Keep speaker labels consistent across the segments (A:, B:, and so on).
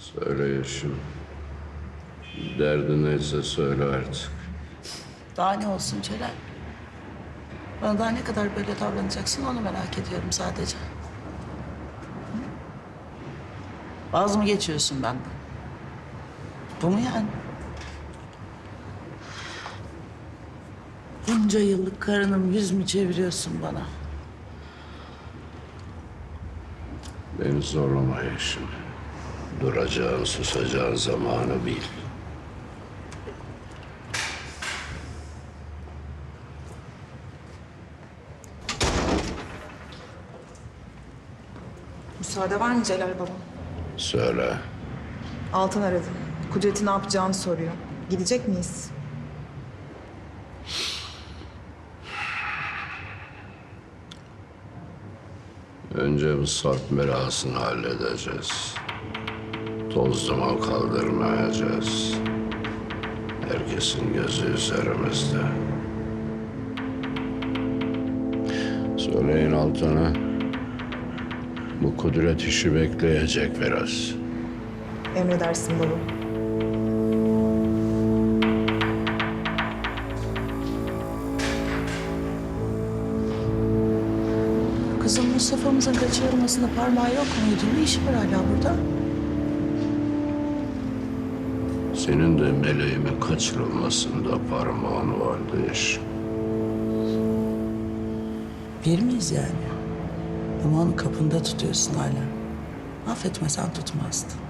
A: Söyle Yeşim. Derdin neyse söyle artık.
B: Daha ne olsun Celal? Bana daha ne kadar böyle davranacaksın onu merak ediyorum sadece. Vaz mı geçiyorsun benden? Bu mu yani? Bunca yıllık karınım yüz mü çeviriyorsun bana?
A: Beni zorlama Yeşim. Duracağın, susacağın zamanı bil.
C: Müsaade var mı Celal baba?
A: Söyle.
C: Altan aradı. Kudret'i ne yapacağını soruyor. Gidecek miyiz?
A: Önce bu sarp belasını halledeceğiz. Toz duman kaldırmayacağız. Herkesin gözü üzerimizde. Söyleyin Altan'a. Bu kudret işi bekleyecek biraz.
C: Emredersin baba.
B: Kızım Mustafa'mızın kaçırılmasında parmağı yok muydu? Ne işi var hala burada?
A: Senin de meleğimin kaçırılmasında parmağın vardı Yeşim.
B: Bir miyiz yani? Ama onu kapında tutuyorsun hala. Affetmesen tutmazdın.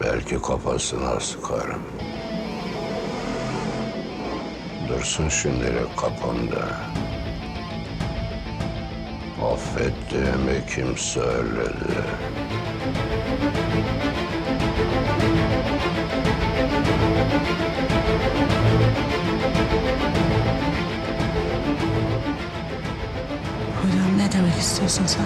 A: Belki kafasına sıkarım. Dursun şimdilik kapımda. Affettiğimi kim söyledi?
B: İstiyorsun sen?